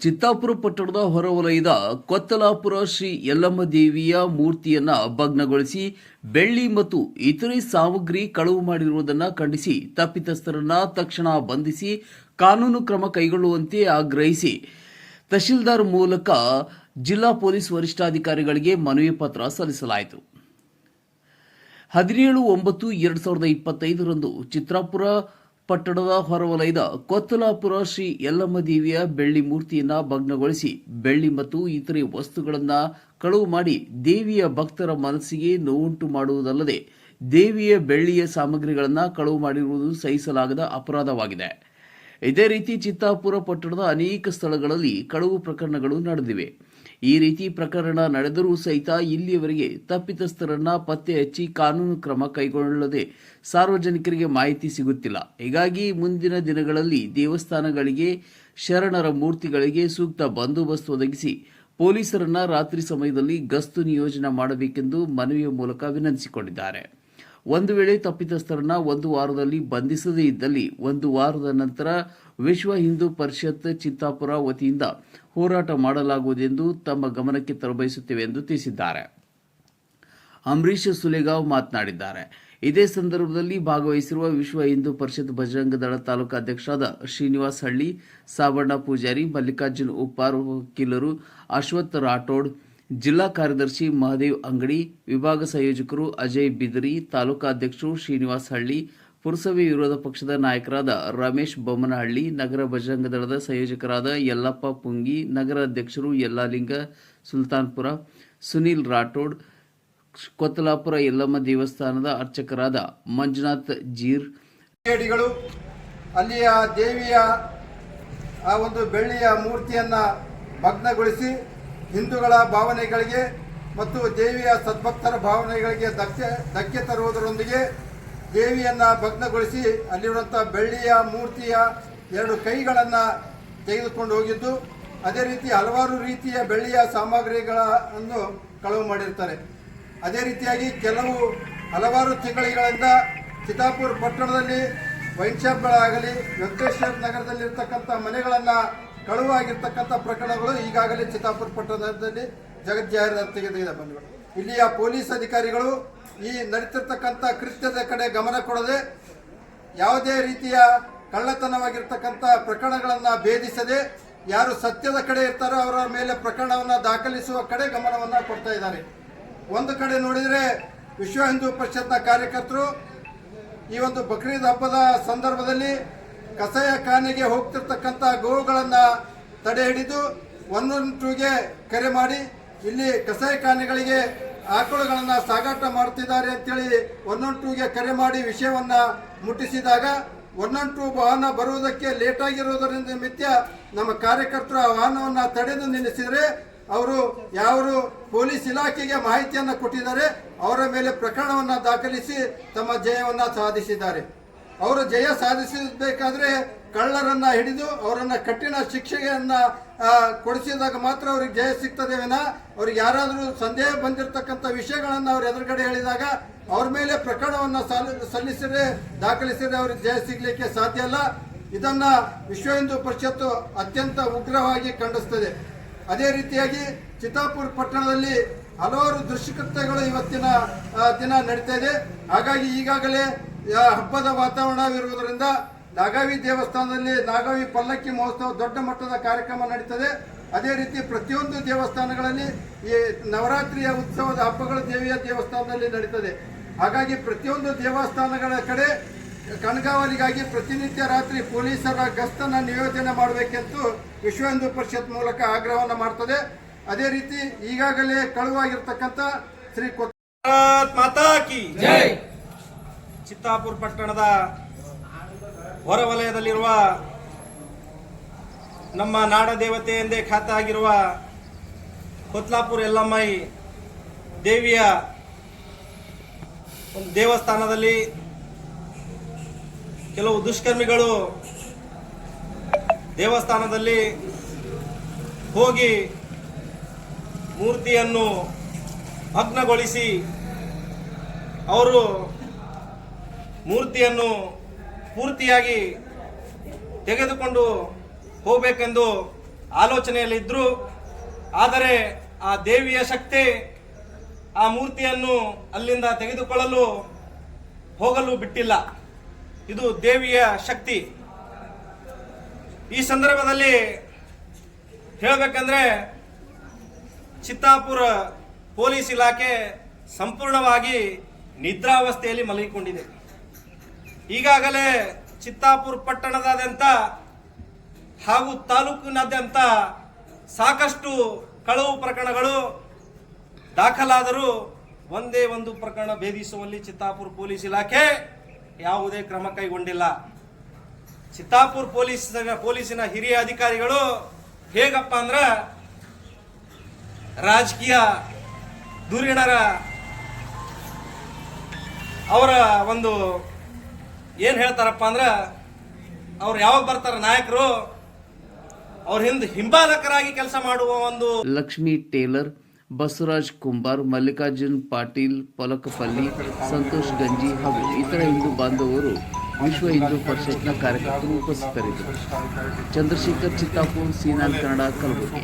ಚಿತ್ತಾಪುರ ಪಟ್ಟಣದ ಹೊರವಲಯದ ಕೊತ್ತಲಾಪುರ ಶ್ರೀ ಯಲ್ಲಮ್ಮ ದೇವಿಯ ಮೂರ್ತಿಯನ್ನ ಭಗ್ನಗೊಳಿಸಿ ಬೆಳ್ಳಿ ಮತ್ತು ಇತರೆ ಸಾಮಗ್ರಿ ಕಳವು ಮಾಡಿರುವುದನ್ನು ಖಂಡಿಸಿ ತಪ್ಪಿತಸ್ಥರನ್ನ ತಕ್ಷಣ ಬಂಧಿಸಿ ಕಾನೂನು ಕ್ರಮ ಕೈಗೊಳ್ಳುವಂತೆ ಆಗ್ರಹಿಸಿ. ತಹಶೀಲ್ದಾರ್ ಮೂಲಕ ಜಿಲ್ಲಾ ಪೊಲೀಸ್ ವರಿಷ್ಠಾಧಿಕಾರಿಗಳಿಗೆ ಮನವಿ ಪತ್ರ ಸಲ್ಲಿಸಲಾಯಿತು. ಹದಿನೇಳು ಒಂಬತ್ತು ಎರಡು ಸಾವಿರದ ಇಪ್ಪತ್ತೈದರಂದು ಚಿತ್ರಾಪುರ ಪಟ್ಟಣದ ಹೊರವಲಯದ ಕೊತ್ತಲಾಪುರ ಶ್ರೀ ಯಲ್ಲಮ್ಮ ದೇವಿಯ ಬೆಳ್ಳಿ ಮೂರ್ತಿಯನ್ನ ಭಗ್ನಗೊಳಿಸಿ ಬೆಳ್ಳಿ ಮತ್ತು ಇತರೆ ವಸ್ತುಗಳನ್ನ ಕಳುವು ಮಾಡಿ ದೇವಿಯ ಭಕ್ತರ ಮನಸ್ಸಿಗೆ ನೋವುಂಟು ಮಾಡುವುದಲ್ಲದೆ ದೇವಿಯ ಬೆಳ್ಳಿಯ ಸಾಮಗ್ರಿಗಳನ್ನು ಕಳುವು ಮಾಡಿರುವುದು ಸಹಿಸಲಾಗದ ಅಪರಾಧವಾಗಿದೆ. ಇದೇ ರೀತಿ ಚಿತ್ತಾಪುರ ಪಟ್ಟಣದ ಅನೇಕ ಸ್ಥಳಗಳಲ್ಲಿ ಕಳುವು ಪ್ರಕರಣಗಳು ನಡೆದಿವೆ. ಈ ರೀತಿ ಪ್ರಕರಣ ನಡೆದರೂ ಸಹಿತ ಇಲ್ಲಿಯವರೆಗೆ ತಪ್ಪಿತಸ್ಥರನ್ನ ಪತ್ತೆ ಹಚ್ಚಿ ಕಾನೂನು ಕ್ರಮ ಕೈಗೊಳ್ಳದೆ ಸಾರ್ವಜನಿಕರಿಗೆ ಮಾಹಿತಿ ಸಿಗುತ್ತಿಲ್ಲ. ಹೀಗಾಗಿ ಮುಂದಿನ ದಿನಗಳಲ್ಲಿ ದೇವಸ್ಥಾನಗಳಿಗೆ ಶರಣರ ಮೂರ್ತಿಗಳಿಗೆ ಸೂಕ್ತ ಬಂದೋಬಸ್ತ್ ಒದಗಿಸಿ ಪೊಲೀಸರನ್ನ ರಾತ್ರಿ ಸಮಯದಲ್ಲಿ ಗಸ್ತು ನಿಯೋಜನೆ ಮಾಡಬೇಕೆಂದು ಮನವಿಯ ಮೂಲಕ ವಿನಂತಿಸಿಕೊಂಡಿದ್ದಾರೆ. ಒಂದು ವೇಳೆ ತಪ್ಪಿತಸ್ಥರನ್ನ ಒಂದು ವಾರದಲ್ಲಿ ಬಂಧಿಸದೇ ಇದ್ದಲ್ಲಿ ಒಂದು ವಾರದ ನಂತರ ವಿಶ್ವ ಹಿಂದೂ ಪರಿಷತ್ ಚಿತ್ತಾಪುರ ವತಿಯಿಂದ ಹೋರಾಟ ಮಾಡಲಾಗುವುದೆಂದು ತಮ್ಮ ಗಮನಕ್ಕೆ ತರಬಯಸುತ್ತೇವೆ ಎಂದು ತಿಳಿಸಿದ್ದಾರೆ. ಅಂಬರೀಶ್ ಸುಲೇಗಾವ್ ಮಾತನಾಡಿದ್ದಾರೆ. ಇದೇ ಸಂದರ್ಭದಲ್ಲಿ ಭಾಗವಹಿಸಿರುವ ವಿಶ್ವ ಹಿಂದೂ ಪರಿಷತ್ ಬಜರಂಗ ದಳ ತಾಲೂಕು ಅಧ್ಯಕ್ಷರಾದ ಶ್ರೀನಿವಾಸ್ ಹಳ್ಳಿ ಸಾಬಣ್ಣ ಪೂಜಾರಿ, ಮಲ್ಲಿಕಾರ್ಜುನ್ ಉಪ್ಪಾರ್, ವಕೀಲರು ಅಶ್ವಥ್ ರಾಠೋಡ್ ಜಿಲ್ಲಾ ಕಾರ್ಯದರ್ಶಿ ಮಹದೇವ್ ಅಂಗಡಿ, ವಿಭಾಗ ಸಂಯೋಜಕರು ಅಜಯ್ ಬಿದರಿ ತಾಲೂಕಾಧ್ಯಕ್ಷರು ಶ್ರೀನಿವಾಸ್ ಹಳ್ಳಿ, ಪುರಸಭೆ ವಿರೋಧ ಪಕ್ಷದ ನಾಯಕರಾದ ರಮೇಶ್ ಬೊಮ್ಮನಹಳ್ಳಿ, ನಗರ ಬಜರಂಗ ದಳದ ಸಂಯೋಜಕರಾದ ಯಲ್ಲಪ್ಪ ಪುಂಗಿ, ನಗರ ಅಧ್ಯಕ್ಷರು ಯಲ್ಲಾಲಿಂಗ ಸುಲ್ತಾನ್ಪುರ, ಸುನೀಲ್ ರಾಠೋಡ್, ಕೊತ್ತಲಾಪುರ ಯಲ್ಲಮ್ಮ ದೇವಸ್ಥಾನದ ಅರ್ಚಕರಾದ ಮಂಜುನಾಥ್ ಜೀರ್. ಅಲ್ಲಿಯ ದೇವಿಯ ಆ ಒಂದು ಬೆಳ್ಳಿಯ ಮೂರ್ತಿಯನ್ನು ಭಗ್ನಗೊಳಿಸಿ ಹಿಂದೂಗಳ ಭಾವನೆಗಳಿಗೆ ಮತ್ತು ದೇವಿಯ ಸದ್ಭಕ್ತರ ಭಾವನೆಗಳಿಗೆ ಧಕ್ಕೆ ಧಕ್ಕೆ ತರುವುದರೊಂದಿಗೆ ದೇವಿಯನ್ನು ಭಗ್ನಗೊಳಿಸಿ ಅಲ್ಲಿರುವಂಥ ಬೆಳ್ಳಿಯ ಮೂರ್ತಿಯ ಎರಡು ಕೈಗಳನ್ನು ತೆಗೆದುಕೊಂಡು ಹೋಗಿದ್ದು, ಅದೇ ರೀತಿ ಹಲವಾರು ರೀತಿಯ ಬೆಳ್ಳಿಯ ಸಾಮಗ್ರಿಗಳನ್ನು ಕಳವು ಮಾಡಿರ್ತಾರೆ ಅದೇ ರೀತಿಯಾಗಿ ಕೆಲವು ಹಲವಾರು ತಿಂಗಳಿಗಳಿಂದ ಚಿತಾಪುರ್ ಪಟ್ಟಣದಲ್ಲಿ ವೈನ್ ಶಾಪ್ಗಳಾಗಲಿ, ವೆಂಕಟೇಶ್ವರ ನಗರದಲ್ಲಿರ್ತಕ್ಕಂಥ ಮನೆಗಳನ್ನು ಕಳುವಾಗಿರ್ತಕ್ಕಂಥ ಪ್ರಕರಣಗಳು ಈಗಾಗಲೇ ಚಿತ್ತಾಪುರ ಪಟ್ಟಣದಲ್ಲಿ ಜಗಜ್ಜಾಹೀರಾತಿಗೆ ತೆಗೆದ ಬಂದಿವೆ ಇಲ್ಲಿಯ ಪೊಲೀಸ್ ಅಧಿಕಾರಿಗಳು ಈ ನಡೀತಿರ್ತಕ್ಕಂಥ ಕೃತ್ಯದ ಕಡೆ ಗಮನ ಕೊಡದೆ ಯಾವುದೇ ರೀತಿಯ ಕಳ್ಳತನವಾಗಿರ್ತಕ್ಕಂಥ ಪ್ರಕರಣಗಳನ್ನು ಭೇದಿಸದೆ ಯಾರು ಸತ್ಯದ ಕಡೆ ಇರ್ತಾರೋ ಅವರ ಮೇಲೆ ಪ್ರಕರಣವನ್ನು ದಾಖಲಿಸುವ ಕಡೆ ಗಮನವನ್ನು ಕೊಡ್ತಾ ಇದ್ದಾರೆ. ಒಂದು ಕಡೆ ನೋಡಿದರೆ ವಿಶ್ವ ಹಿಂದೂ ಪರಿಷತ್ನ ಕಾರ್ಯಕರ್ತರು ಈ ಒಂದು ಬಕ್ರೀದ್ ಹಬ್ಬದ ಸಂದರ್ಭದಲ್ಲಿ ಕಸಾಯ ಖಾನೆಗೆ ಹೋಗ್ತಿರ್ತಕ್ಕಂಥ ಗೋವುಗಳನ್ನು ತಡೆ ಹಿಡಿದು ಒನ್ ಒನ್ ಟೂಗೆ ಕರೆ ಮಾಡಿ ಇಲ್ಲಿ ಕಸಾಯ ಖಾನೆಗಳಿಗೆ ಆಕಳುಗಳನ್ನು ಸಾಗಾಟ ಮಾಡ್ತಿದ್ದಾರೆ ಅಂತೇಳಿ ಒನ್ ಒನ್ ಟೂಗೆ ಕರೆ ಮಾಡಿ ವಿಷಯವನ್ನು ಮುಟ್ಟಿಸಿದಾಗ ಒನ್ ಒನ್ ಟೂ ವಾಹನ ಬರುವುದಕ್ಕೆ ಲೇಟ್ ಆಗಿರುವುದರಿಂದ ನಿಮಿತ್ಯ ನಮ್ಮ ಕಾರ್ಯಕರ್ತರು ಆ ವಾಹನವನ್ನು ತಡೆದು ನಿಲ್ಲಿಸಿದರೆ ಅವರು ಯಾರು ಪೊಲೀಸ್ ಇಲಾಖೆಗೆ ಮಾಹಿತಿಯನ್ನು ಕೊಟ್ಟಿದ್ದಾರೆ ಅವರ ಮೇಲೆ ಪ್ರಕರಣವನ್ನು ದಾಖಲಿಸಿ ತಮ್ಮ ಜಯವನ್ನು ಸಾಧಿಸಿದ್ದಾರೆ. ಅವರು ಜಯ ಸಾಧಿಸಬೇಕಾದ್ರೆ ಕಳ್ಳರನ್ನ ಹಿಡಿದು ಅವರನ್ನ ಕಠಿಣ ಶಿಕ್ಷೆಯನ್ನ ಕೊಡಿಸಿದಾಗ ಮಾತ್ರ ಅವ್ರಿಗೆ ಜಯ ಸಿಗ್ತದೆ ವಿನ ಅವ್ರಿಗೆ ಯಾರಾದರೂ ಸಂದೇಹ ಬಂದಿರತಕ್ಕಂಥ ವಿಷಯಗಳನ್ನು ಅವ್ರ ಎದುರುಗಡೆ ಹೇಳಿದಾಗ ಅವ್ರ ಮೇಲೆ ಪ್ರಕರಣವನ್ನು ಸಾಲ, ಸಲ್ಲಿಸಿದ್ರೆ, ದಾಖಲಿಸಿದ್ರೆ ಅವ್ರಿಗೆ ಜಯ ಸಿಗಲಿಕ್ಕೆ ಸಾಧ್ಯ ಅಲ್ಲ. ಇದನ್ನ ವಿಶ್ವ ಹಿಂದೂ ಪರಿಷತ್ತು ಅತ್ಯಂತ ಉಗ್ರವಾಗಿ ಖಂಡಿಸ್ತದೆ. ಅದೇ ರೀತಿಯಾಗಿ ಚಿತ್ತಾಪುರ್ ಪಟ್ಟಣದಲ್ಲಿ ಹಲವಾರು ದುಷ್ಕೃತ್ಯಗಳು ಇವತ್ತಿನ ದಿನ ನಡೀತಾ ಇದೆ. ಹಾಗಾಗಿ ಈಗಾಗಲೇ ಹಬ್ಬದ ವಾತಾವರಣವಿರುವುದರಿಂದ ನಾಗಾವಿ ದೇವಸ್ಥಾನದಲ್ಲಿ ನಾಗಾವಿ ಪಲ್ಲಕ್ಕಿ ಮಹೋತ್ಸವ ದೊಡ್ಡ ಮಟ್ಟದ ಕಾರ್ಯಕ್ರಮ ನಡೀತದೆ. ಅದೇ ರೀತಿ ಪ್ರತಿಯೊಂದು ದೇವಸ್ಥಾನಗಳಲ್ಲಿ ಈ ನವರಾತ್ರಿಯ ಉತ್ಸವದ ಹಬ್ಬಗಳು ದೇವಿಯ ದೇವಸ್ಥಾನದಲ್ಲಿ ನಡೀತದೆ. ಹಾಗಾಗಿ ಪ್ರತಿಯೊಂದು ದೇವಸ್ಥಾನಗಳ ಕಡೆ ಕಣ್ಗಾವಲಿಗಾಗಿ ಪ್ರತಿನಿತ್ಯ ರಾತ್ರಿ ಪೊಲೀಸರ ಗಸ್ತನ್ನು ನಿಯೋಜನೆ ಮಾಡಬೇಕೆಂದು ವಿಶ್ವ ಹಿಂದೂ ಪರಿಷತ್ ಮೂಲಕ ಆಗ್ರಹವನ್ನು ಮಾಡ್ತದೆ. ಅದೇ ರೀತಿ ಈಗಾಗಲೇ ಕಳುವಾಗಿರ್ತಕ್ಕಂಥ ಶ್ರೀ ಚಿತ್ತಾಪುರ ಪಟ್ಟಣದ ಹೊರವಲಯದಲ್ಲಿರುವ ನಮ್ಮ ನಾಡ ದೇವತೆ ಎಂದೇ ಖ್ಯಾತ ಆಗಿರುವ ಕೊತ್ಲಾಪುರ ಎಲ್ಲಮ್ಮೈ ದೇವಿಯ ಒಂದು ದೇವಸ್ಥಾನದಲ್ಲಿ ಕೆಲವು ದುಷ್ಕರ್ಮಿಗಳು ದೇವಸ್ಥಾನದಲ್ಲಿ ಹೋಗಿ ಮೂರ್ತಿಯನ್ನು ಭಗ್ನಗೊಳಿಸಿ ಅವರು ಮೂರ್ತಿಯನ್ನು ಪೂರ್ತಿಯಾಗಿ ತೆಗೆದುಕೊಂಡು ಹೋಗಬೇಕೆಂದು ಆಲೋಚನೆಯಲ್ಲಿದ್ದರು ಆದರೆ ಆ ದೇವಿಯ ಶಕ್ತಿ ಆ ಮೂರ್ತಿಯನ್ನು ಅಲ್ಲಿಂದ ತೆಗೆದುಕೊಳ್ಳಲು ಹೋಗಲು ಬಿಟ್ಟಿಲ್ಲ. ಇದು ದೇವಿಯ ಶಕ್ತಿ. ಈ ಸಂದರ್ಭದಲ್ಲಿ ಹೇಳಬೇಕಂದ್ರೆ, ಚಿತ್ತಾಪುರ ಪೊಲೀಸ್ ಇಲಾಖೆ ಸಂಪೂರ್ಣವಾಗಿ ನಿದ್ರಾವಸ್ಥೆಯಲ್ಲಿ ಮಲಗಿಕೊಂಡಿದೆ. ಈಗಾಗಲೇ ಚಿತ್ತಾಪುರ ಪಟ್ಟಣದಾದ್ಯಂತ ಹಾಗೂ ತಾಲೂಕಿನಾದ್ಯಂತ ಸಾಕಷ್ಟು ಕಳವು ಪ್ರಕರಣಗಳು ದಾಖಲಾದರೂ ಒಂದೇ ಒಂದು ಪ್ರಕರಣ ಭೇದಿಸುವಲ್ಲಿ ಚಿತ್ತಾಪುರ ಪೊಲೀಸ್ ಇಲಾಖೆ ಯಾವುದೇ ಕ್ರಮ ಕೈಗೊಂಡಿಲ್ಲ. ಚಿತ್ತಾಪುರ ಪೊಲೀಸ್ ಪೊಲೀಸಿನ ಹಿರಿಯ ಅಧಿಕಾರಿಗಳು ಹೇಗಪ್ಪ ಅಂದ್ರ ರಾಜಕೀಯ ಧುರೀಣರ ಅವರ ಒಂದು ಏನು ಹೇಳ್ತಾರಪ್ಪ ಅಂದ್ರ, ಅವ್ರು ಯಾವಾಗ ಬರ್ತಾರ ನಾಯಕರು, ಅವ್ರ ಹಿಂದೆ ಹಿಂಬಾಲಕರಾಗಿ ಕೆಲಸ ಮಾಡುವ ಒಂದು ಲಕ್ಷ್ಮಿ ಟೇಲರ್, ಬಸವರಾಜ್ ಕುಂಬಾರ್, ಮಲ್ಲಿಕಾರ್ಜುನ್ ಪಾಟೀಲ್, ಪಲಕಪಲ್ಲಿ, ಸಂತೋಷ್ ಗಂಜಿ ಹಾಗೂ ಇತರ ಹಿಂದೂ ಬಾಂಧವರು ವಿಶ್ವ ಹಿಂದೂ ಪರಿಷತ್ನ ಕಾರ್ಯಕರ್ತರು ಉಪಸ್ಥಿತರಿದ್ದರು. ಚಂದ್ರಶೇಖರ್ ಚಿತ್ತಾಪುರ್, ಸೀನಾಲ್ ಕನ್ನಡ, ಕಲಬುರಗಿ.